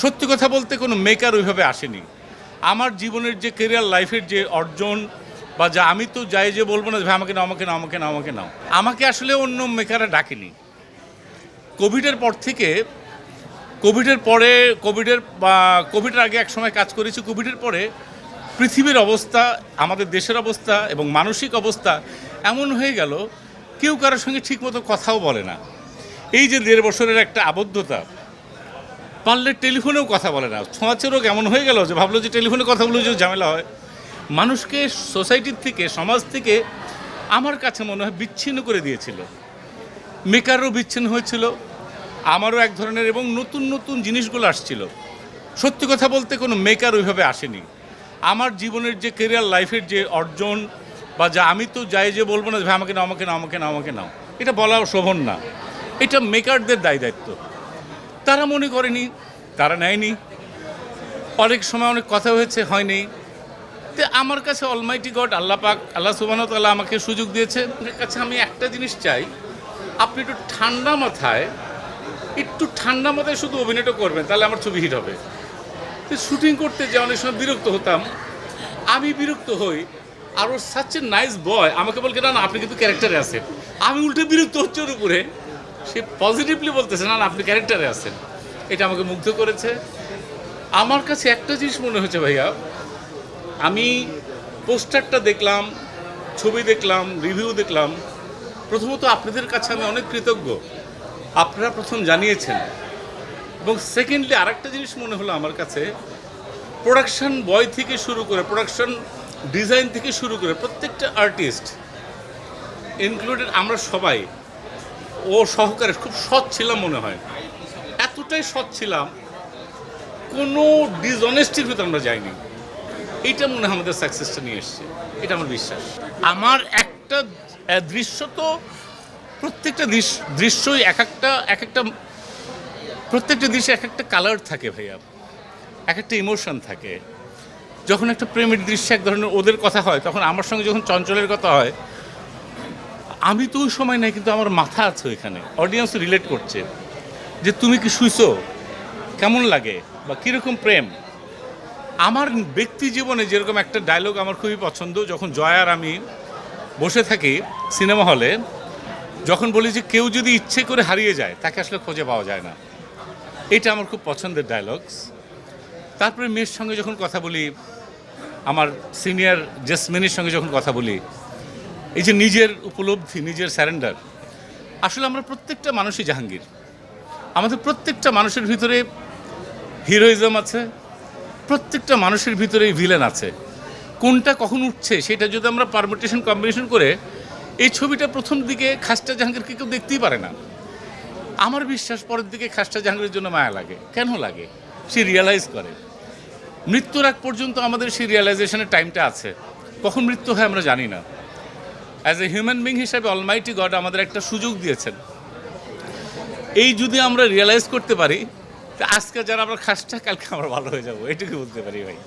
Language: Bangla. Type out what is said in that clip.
সত্যি কথা বলতে কোনো মেকার ওইভাবে আসেনি। আমার জীবনের যে কেরিয়ার লাইফের যে অর্জন বা যা আমি তো যাই যে বলব না ভাই আমাকে নাও আমাকে নাও আমাকে নাও আমাকে নাও। আমাকে আসলে অন্য মেকাররা ডাকেনি। কোভিডের পর থেকে, কোভিডের পরে, কোভিডের বা কোভিডের আগে এক সময় কাজ করেছি, কোভিডের পরে পৃথিবীর অবস্থা, আমাদের দেশের অবস্থা এবং মানসিক অবস্থা এমন হয়ে গেল, কেউ কারোর সঙ্গে ঠিকমতো কথাও বলে না। এই যে দেড় বছরের একটা আবদ্ধতা পারলে টেলিফোনেও কথা বলে না। ছোঁয়াচে রোগ এমন হয়ে গেল যে ভাবলো যে টেলিফোনে কথা বলে যে ঝামেলা হয়। মানুষকে সোসাইটির থেকে, সমাজ থেকে আমার কাছে মনে হয় বিচ্ছিন্ন করে দিয়েছিল। মেকারও বিচ্ছিন্ন হয়েছিল। আমারও এক ধরনের এবং নতুন নতুন জিনিসগুলো আসছিল। সত্যি কথা বলতে কোনো মেকার ওইভাবে আসেনি। আমার জীবনের যে কেরিয়ার লাইফের যে অর্জন বা যা আমি তো যাই যে বলব না আমাকে নাও আমাকে নাও আমাকে নাও আমাকে নাও, এটা বলা শোভন না। এটা মেকারদের দায় দায়িত্ব। তারা মনে করেনি, তারা নেয়নি। অনেক সময় অনেক কথা হয়েছে, হয়নি। তো আমার কাছে অলমাইটি গড আল্লাহ পাক, আল্লাহ সুবাহ তাল্লাহ আমাকে সুযোগ দিয়েছে। আপনার কাছে আমি একটা জিনিস চাই, আপনি একটু ঠান্ডা মাথায়, একটু ঠান্ডা মাথায় শুধু অভিনয়টা করবেন, তাহলে আমার ছবি হিট হবে। তো শুটিং করতে যে অনেক সময় বিরক্ত হতাম, আমি বিরক্ত হই, আর ওর সাচ নাইস বয় আমাকে বলকে, না না, আপনি কিন্তু ক্যারেক্টারে আছেন। আমি উল্টে বিরক্ত হচ্ছে ওর উপরে। সে পজিটিভলি বলতেছে, না আপনি ক্যারেক্টারে আছেন। এটা আমাকে মুগ্ধ করেছে। আমার কাছে একটা জিনিস মনে হয়েছে ভাইয়া, আমি পোস্টারটা দেখলাম, ছবি দেখলাম রিভিউ দেখলাম। প্রথমত আপনাদের কাছে আমি অনেক কৃতজ্ঞ। আপনারা প্রথম জানিয়েছেন। এবং সেকেন্ডলি আরেকটা জিনিস মনে হলো আমার কাছে প্রোডাকশন বয় থেকে শুরু করে প্রোডাকশন ডিজাইন থেকে শুরু করে প্রত্যেকটা আর্টিস্ট ইনক্লুডেড আমরা সবাই ও সহকারে খুব সৎ ছিলাম মনে হয়। এতটাই সৎ ছিলাম, কোনো ডিসঅনেস্টির ভিতরে আমরা যাইনি। এইটা মনে হয় আমাদের সাকসেসটা নিয়ে এসছে। এটা আমার বিশ্বাস। আমার একটা দৃশ্য তো প্রত্যেকটা দৃশ্যই এক একটা এক একটা, প্রত্যেকটা দৃশ্যে এক একটা কালার থাকে ভাইয়া। এক একটা ইমোশন থাকে। যখন একটা প্রেমের দৃশ্যে এক ধরনের ওদের কথা হয়, তখন আমার সঙ্গে যখন চঞ্চলের কথা হয় আমি তো ওই সময় নাই, কিন্তু আমার মাথা আছে ওইখানে। অডিয়েন্স রিলেট করছে যে তুমি কি শুইছো? কেমন লাগে? বা কীরকম প্রেম? আমার ব্যক্তি জীবনে যেরকম একটা ডায়লগ আমার খুবই পছন্দ, যখন জয়ার আমি বসে থাকি সিনেমা হলে যখন বলি যে কেউ যদি ইচ্ছে করে হারিয়ে যায়, তাকে আসলে খুঁজে পাওয়া যায় না। এটা আমার খুব পছন্দের ডায়লগস তারপরে মেয়ের সঙ্গে যখন কথা বলি, আমার সিনিয়র জেসমিনের সঙ্গে যখন কথা বলি এই যে নিজের উপলব্ধি, নিজের স্যারেন্ডার আসলে আমরা প্রত্যেকটা মানুষই জাহাঙ্গীর। আমাদের প্রত্যেকটা মানুষের ভিতরে হিরোইজম আছে, প্রত্যেকটা মানুষের ভিতরেই ভিলেন আছে। কোনটা কখন উঠছে সেটা যদি আমরা পারমিটেশন কম্বিনেশন করে, এই ছবিটা প্রথম দিকে খাস্টা জাহাঙ্গীরকে কেউ দেখতেই পারে না। আমার বিশ্বাস পরের দিকে খাস্টা জাহাঙ্গীরের জন্য মায়া লাগে। কেন লাগে? সে রিয়ালাইজ করে। মৃত্যুর আগ পর্যন্ত আমাদের সেই রিয়ালাইজেশনের টাইমটা আছে। কখন মৃত্যু হয় আমরা জানি না। অ্যাজ এ হিউম্যান বিং হিসাবে অলমাইটি গড আমাদের একটা সুযোগ দিয়েছেন। এই যদি আমরা রিয়েলাইজ করতে পারি আজকে যারা আমরা খাসটা, কালকে আমরা ভালো হয়ে যাব। এটুকু বলতে পারি ভাই।